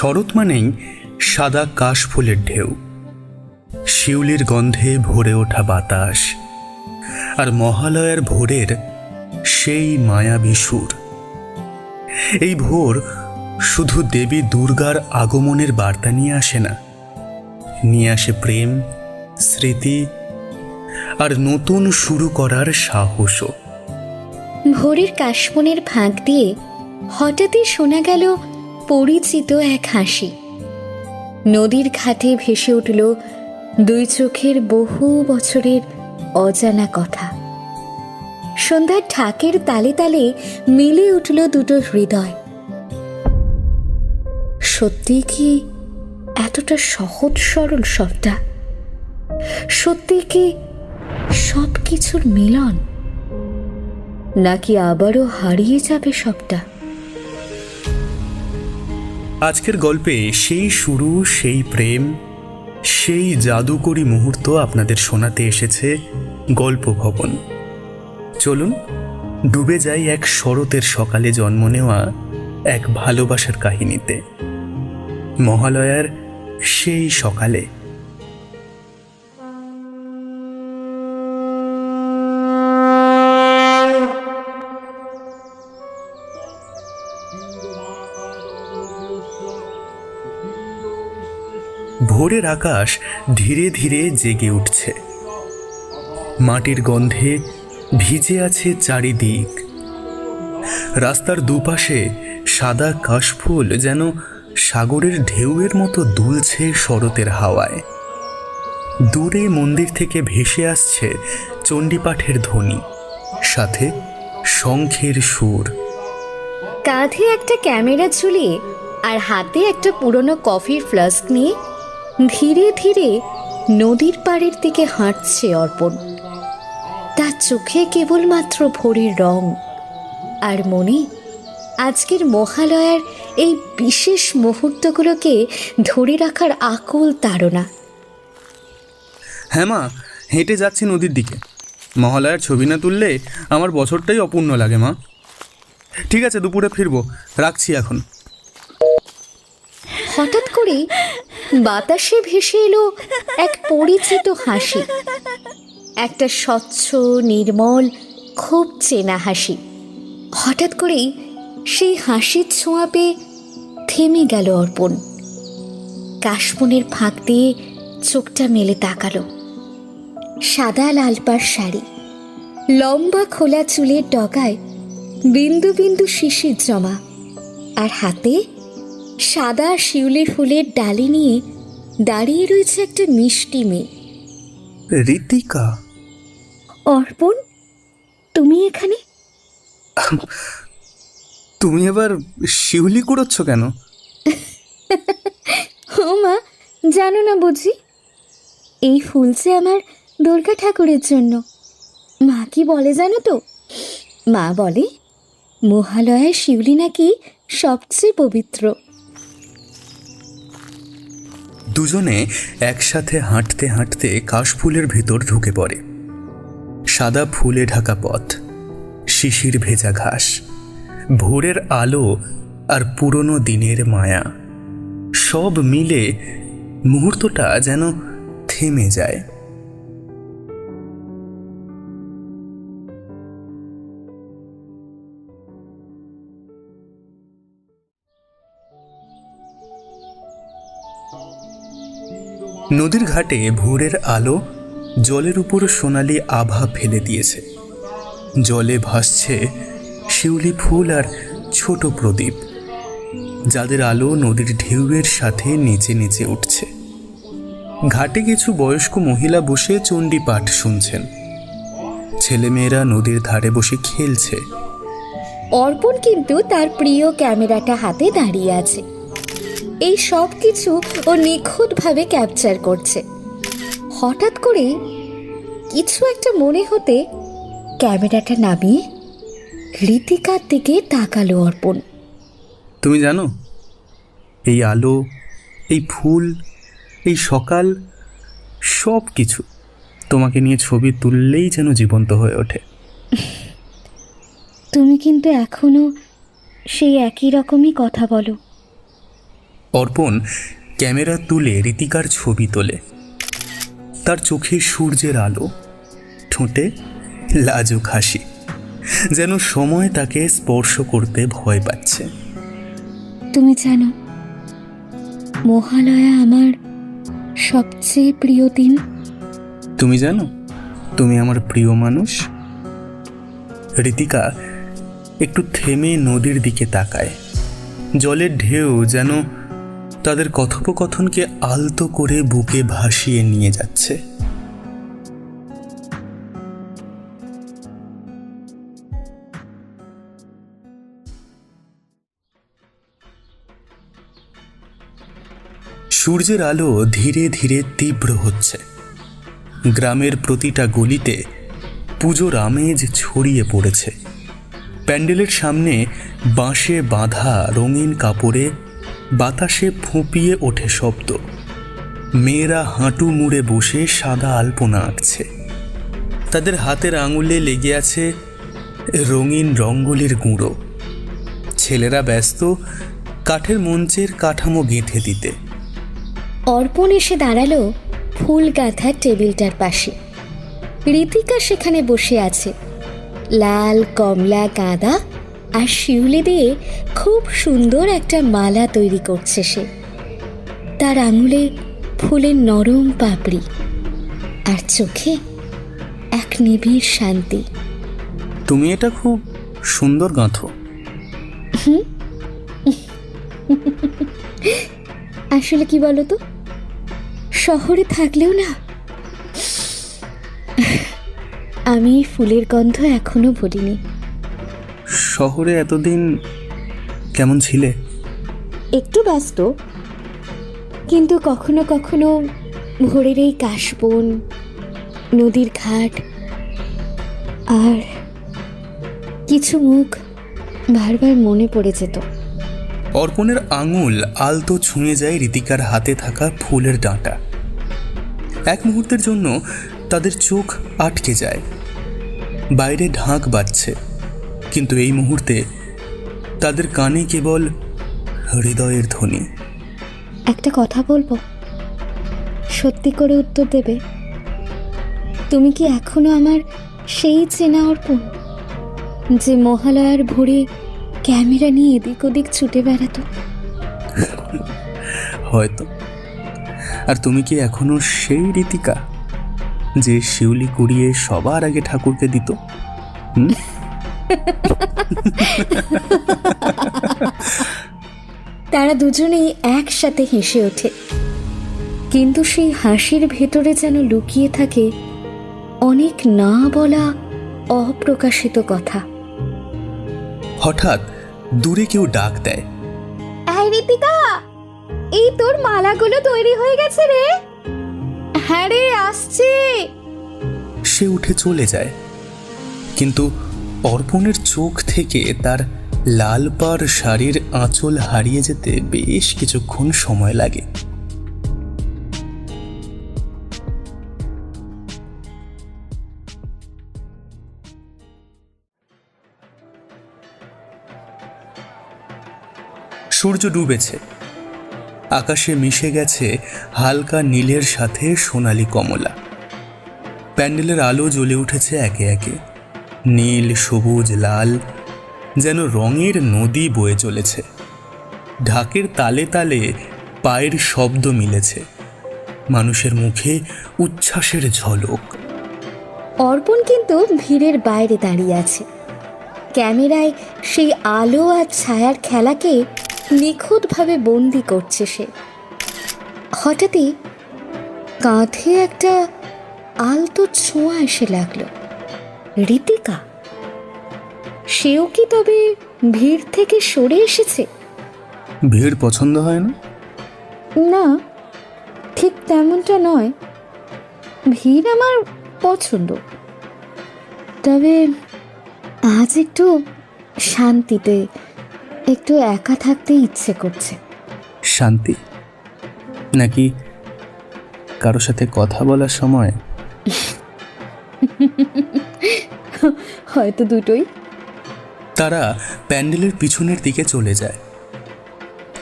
শরৎ মানেই সাদা কাশফুলের ঢেউ। শিউলির গন্ধে ভরে ওঠা বাতাস। আর মহালয়ার ভোরের সেই মায়াবী সুর। এই ভোর শুধু দেবী দুর্গার আগমনের বার্তা নিয়ে আসে না। নিয়ে আসে প্রেম, স্মৃতি আর নতুন শুরু করার সাহসও। ভোরের কাশবনের ফাঁক দিয়ে হঠাৎই শোনা গেল পরিচিত এক হাসি। নদীর ঘাটে ভেসে উঠল দুই চোখের বহু বছরের অজানা কথা। সন্ধ্যার ঢাকের তালে তালে মিলে উঠল দুটো হৃদয়। সত্যি কি এতটা সহজ সরল সবটা? সত্যি কি সব কিছুর মিলন? নাকি আবারও হারিয়ে যাবে সবটা? আজকের গল্পে সেই শুরু, সেই প্রেম, সেই জাদুকরী মুহূর্ত আপনাদের শোনাতে এসেছে গল্প ভবন। চলুন, ডুবে যাই এক শরতের সকালে জন্ম নেওয়া এক ভালোবাসার কাহিনীতে। মহালয়ার সেই সকালে। ভোরের আকাশ ধীরে ধীরে জেগে উঠছে। মাটির গন্ধে ভিজে আছে চারিদিক। রাস্তার দুপাশে সাদা কাশফুল যেন সাগরের ঢেউয়ের মতো দুলছে শরতের হাওয়ায়। দূরে মন্দির থেকে ভেসে আসছে চণ্ডীপাঠের ধ্বনি, সাথে শঙ্খের সুর। কাঁধে একটা ক্যামেরা ঝুলিয়ে আর হাতে একটা পুরনো কফির ফ্লাস্ক নিয়ে ধীরে ধীরে নদীর পাড়ের দিকে হাঁটছে অর্পণ। তার চোখে কেবলমাত্র ভোরের রং। আর মনে আজকের মহালয়ার এই বিশেষ মুহূর্তগুলোকে ধরে রাখার আকুল তাড়না। হ্যাঁ মা হেঁটে যাচ্ছি নদীর দিকে। মহালয়ার ছবি না তুললে আমার বছরটাই অপূর্ণ লাগে মা। ঠিক আছে দুপুরে ফিরবো। রাখছি এখন। হঠাৎ করে বাতাসে ভেসে এলো এক পরিচিত হাসি। একটা স্বচ্ছ, নির্মল, খুব চেনা হাসি। হঠাৎ করেই সেই হাসির ছোঁয়া পেয়ে থেমে গেল অর্পণ। কাশবনের ফাঁক দিয়ে চোখটা মেলে তাকালো। সাদা লালপার শাড়ি, লম্বা খোলা চুলের ডগায় বিন্দু বিন্দু শিশির জমা, আর হাতে সাদা শিউলি ফুলের ডালি নিয়ে দাঁড়িয়ে রয়েছে একটা মিষ্টি মেয়ে। রীতিকা অর্পণ তুমি এখানে? তুমি এবার শিউলি কুড়োচ্ছ কেন? ও মা জানো না বুঝি? এই ফুল যে আমার দুর্গা ঠাকুরের জন্য। মা কি বলে জানো তো? মা বলে মহালয়ার শিউলি নাকি সবচেয়ে পবিত্র। দুজনে একসাথে হাঁটতে হাঁটতে কাশফুলের ভেতর ঢুকে পড়ে। সাদা ফুলে ঢাকা পথ, শিশির ভেজা ঘাস, ভোরের আলো আর পুরনো দিনের মায়া। সব মিলে মুহূর্তটা যেন থেমে যায়। নদীর ঘাটে ভোরের আলো জলের উপর সোনালি আভা ফেলে দিয়েছে। জলে ভাসছে শিউলি ফুল আর ছোট প্রদীপ, যাদের আলো নদীর ঢেউয়ের সাথে নিচে নিচে উঠছে। ঘাটে কিছু বয়স্ক মহিলা বসে চণ্ডী পাঠ শুনছেন। ছেলেমেয়েরা নদীর ধারে বসে খেলছে। অর্পণ কিন্তু তার প্রিয় ক্যামেরাটা হাতে দাঁড়িয়ে আছে। এই সব কিছু ও নিখুঁতভাবে ক্যাপচার করছে। হঠাৎ করে কিছু একটা মনে হতে ক্যামেরাটা নামিয়ে ঋতিকার দিকে তাকালো অর্পণ। তুমি জানো এই আলো এই ফুল এই সকাল সব কিছু তোমাকে নিয়ে ছবি তুললেই যেন জীবন্ত হয়ে ওঠে। তুমি কিন্তু এখনও সেই একই রকমই কথা বলো। অর্পণ ক্যামেরা তুলে রীতিকার ছবি তোলে। তার চোখে সূর্যের আলো ঠোঁটে লাজুক হাসি যেন সময় তাকে স্পর্শ করতে ভয় পাচ্ছে। তুমি জানো মহালয়া আমার সবচেয়ে প্রিয় দিন। তুমি জানো তুমি আমার প্রিয় মানুষ? রীতিকা একটু থেমে নদীর দিকে তাকায়। জলের ঢেউ যেন তাদের কথোপকথনকে আলতো করে বুকে ভাসিয়ে নিয়ে যাচ্ছে। সূর্যের আলো ধীরে ধীরে তীব্র হচ্ছে। গ্রামের প্রতিটা গলিতে পুজোর আমেজ ছড়িয়ে পড়েছে। প্যান্ডেলের সামনে বাঁশে বাঁধা রঙিন কাপড়ে বাতাসে ফুঁপিয়ে ওঠে শব্দ। মেয়েরা হাঁটু মুড়ে বসে সাদা আলপনা আঁকছে। তাদের হাতের আঙুলে লেগে আছে রঙিন রঙ্গোলির গুঁড়ো। ছেলেরা ব্যস্ত কাঠের মঞ্চের কাঠামো গেঁথে দিতে। অর্পণ এসে দাঁড়াল ফুল গাঁথার টেবিলটার পাশে। রীতিকা সেখানে বসে আছে। লাল, কমলা, গাঁদা আর শিউলি দিয়ে খুব সুন্দর একটা মালা তৈরি করছে সে। তার আঙুলে ফুলের নরম পাপড়ি আর চোখে এক নিবিড় শান্তি। তুমি এটা খুব সুন্দর গাঁথো। আসলে কি বলতো? শহরে থাকলেও না। আমি ফুলের গন্ধ এখনও ভুলিনি। শহরে এতদিন কেমন ছিলে? একটু ব্যস্ত কিন্তু কখনো কখনো ভোরের এই কাশবন নদীর ঘাট আর কিছু মুখ বারবার মনে পড়ে যেত। অর্পণের আঙুল আলতো ছুঁয়ে যায় রীতিকার হাতে থাকা ফুলের ডাঁটা। এক মুহূর্তের জন্য তাদের চোখ আটকে যায়। বাইরে ঢাক বাজছে। কিন্তু এই মুহূর্তে তাদের কানে কেবল হৃদয়ের ধ্বনি। একটা কথা বলব? সত্যি করে উত্তর দেবে? তুমি কি এখনও আমার সেই চেনা অর্পণ যে মহালয়ার ভোরে ক্যামেরা নিয়ে এদিক ওদিক ছুটে বেড়াতো? হয়তো। আর তুমি কি এখনও সেই রীতিকা যে শিউলি কুড়িয়ে সবার আগে ঠাকুরকে দিত? হুম? তারা দুজনেই একসাথে হেসে ওঠে। কিন্তু সেই হাসির ভেতরে যেন লুকিয়ে থাকে অনেক না বলা অপ্রকাশিত কথা। হঠাৎ দূরে কেউ ডাক দেয়। এই ঋতিকা এই তোর মালাগুলো তৈরি হয়ে গেছে রে। হ্যাঁ রে আসছে। সে উঠে চলে যায়। কিন্তু অর্পণের চোখ থেকে তার লাল পাড় শাড়ির আঁচল হারিয়ে যেতে বেশ কিছুক্ষণ সময় লাগে। সূর্য ডুবেছে। আকাশে মিশে গেছে হালকা নীলের সাথে সোনালি কমলা। প্যান্ডেলের আলো জ্বলে উঠেছে একে একে। নীল, সবুজ, লাল, যেন রঙের নদী বয়ে চলেছে। ঢাকের তালে তালে পায়ের শব্দ মিলেছে। মানুষের মুখে উচ্ছ্বাসের ঝলক। অর্পণ কিন্তু ভিড়ের বাইরে দাঁড়িয়ে আছে। ক্যামেরায় সেই আলো আর ছায়ার খেলাকে নিখুঁতভাবে বন্দি করছে সে। হঠাৎই কাঁধে একটা আলতো ছোঁয়া এসে লাগল। রীতিকা সেও কি তবে ভিড় থেকে সরে এসেছে? ভিড় পছন্দ হয় না? না ঠিক তেমনটা নয়। ভিড় আমার পছন্দ। তবে আজ একটু শান্তিতে একটু একা থাকতে ইচ্ছে করছে। শান্তি? নাকি কারও সাথে কথা বলার সময়? হয়তো দুটোই। তারা প্যান্ডেলের পিছনের দিকে চলে যায়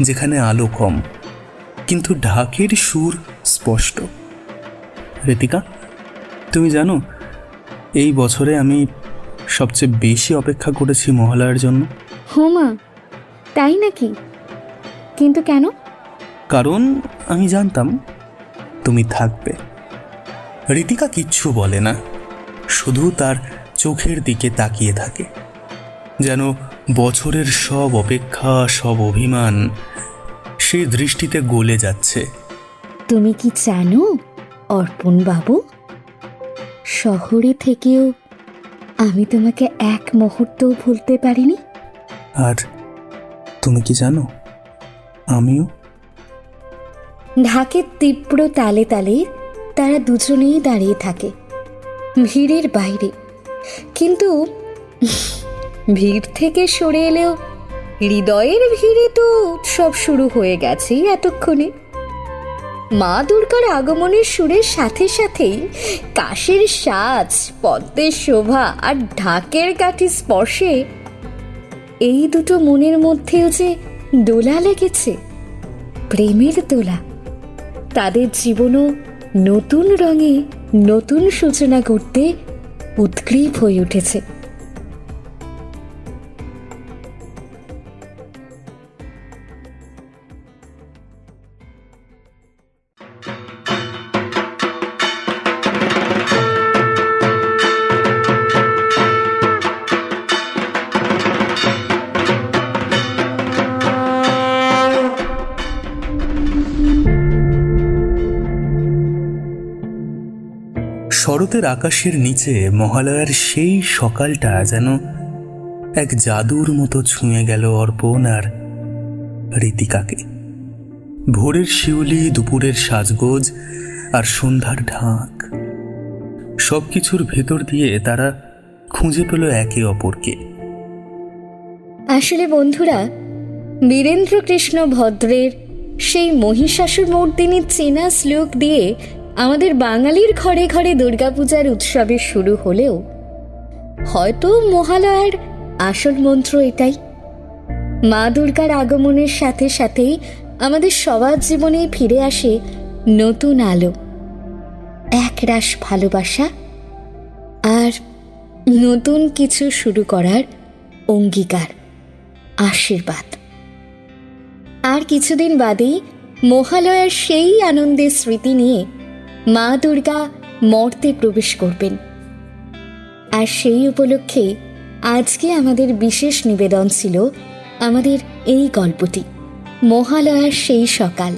যেখানে আলো কম কিন্তু ঢাকের সুর স্পষ্ট। ঋতিকা তুমি জানো এই বছরে আমি সবচেয়ে বেশি অপেক্ষা করেছি মহালয়ার জন্য। হোমা তাই নাকি? কিন্তু কেন? কারণ আমি জানতাম তুমি থাকবে। ঋতিকা কিচ্ছু বলে না শুধু তার চোখের দিকে তাকিয়ে থাকে যেন বছরের সব অপেক্ষা সব অভিমান সেই দৃষ্টিতে গলে যাচ্ছে। তুমি কি জানো অর্পণ বাবু শহরে থেকেও আমি তোমাকে এক মুহূর্তও ভুলতে পারিনি। আর তুমি কি জানো আমিও? ঢাকের তীব্র তালে তালে তারা দুজনেই দাঁড়িয়ে থাকে ভিড়ের বাইরে। কিন্তু ভিড় থেকে সরে এলেও হৃদয়ের ভিড়ে তো উৎসব শুরু হয়ে গেছে এতক্ষণে। মা দুর্গার আগমনের সুরের সাথে সাথেই কাশের সাজ, পদ্মের শোভা আর ঢাকের কাঠি স্পর্শে এই দুটো মনের মধ্যেও যে দোলা লেগেছে, প্রেমের দোলা, তাদের জীবনও নতুন রঙে নতুন সূচনা করতে উদ্গ্রীব হয়ে উঠেছে। শরতের আকাশের নিচে মহালয়ার সেই সকালটা যেন এক জাদুর মতো ছুঁয়ে গেল অর্পণ আর ঋতিকাকে ভোরের শিউলি, দুপুরের সাজগোজ আর সন্ধ্যার ঢাক। সব কিছুর ভেতর দিয়ে তারা খুঁজে পেল একে অপরকে। আসলে বন্ধুরা বীরেন্দ্র কৃষ্ণ ভদ্রের সেই মহিষাসুর মর্দিনীর চেনা শ্লোক দিয়ে আমাদের বাঙালির ঘরে ঘরে দুর্গাপূজার উৎসবের শুরু হলেও হয়তো মহালয়ার আসল মন্ত্র এটাই। মা দুর্গার আগমনের সাথে সাথেই আমাদের সবার জীবনে ফিরে আসে নতুন আলো, এক একরাশ ভালোবাসা আর নতুন কিছু শুরু করার অঙ্গীকার, আশীর্বাদ। আর কিছুদিন বাদেই মহালয়ার সেই আনন্দের স্মৃতি নিয়ে মা দুর্গা মর্তে প্রবেশ করবেন। আর সেই উপলক্ষে আজকে আমাদের বিশেষ নিবেদন ছিল আমাদের এই গল্পটি, মহালয়ার সেই সকাল।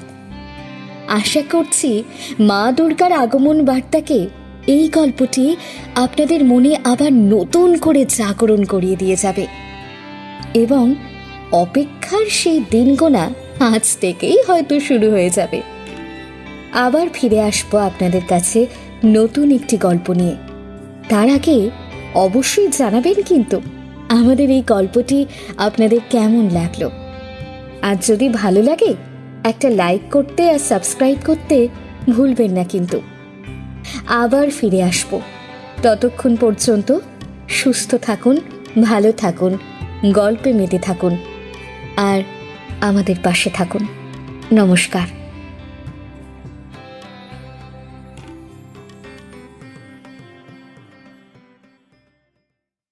আশা করছি মা দুর্গার আগমন বার্তাকে এই গল্পটি আপনাদের মনে আবার নতুন করে জাগরণ করিয়ে দিয়ে যাবে। এবং অপেক্ষার সেই দিন গোনা আজ থেকেই হয়তো শুরু হয়ে যাবে। আবার ফিরে আসব আপনাদের কাছে নতুন একটি গল্প নিয়ে। তার আগে অবশ্যই জানাবেন কিন্তু আমাদের এই গল্পটি আপনাদের কেমন লাগল? আর যদি ভালো লাগে, একটা লাইক করতে আর সাবস্ক্রাইব করতে ভুলবেন না কিন্তু। আবার ফিরে আসব। ততক্ষণ পর্যন্ত সুস্থ থাকুন, ভালো থাকুন, গল্পে মেতে থাকুন, আর আমাদের পাশে থাকুন। নমস্কার।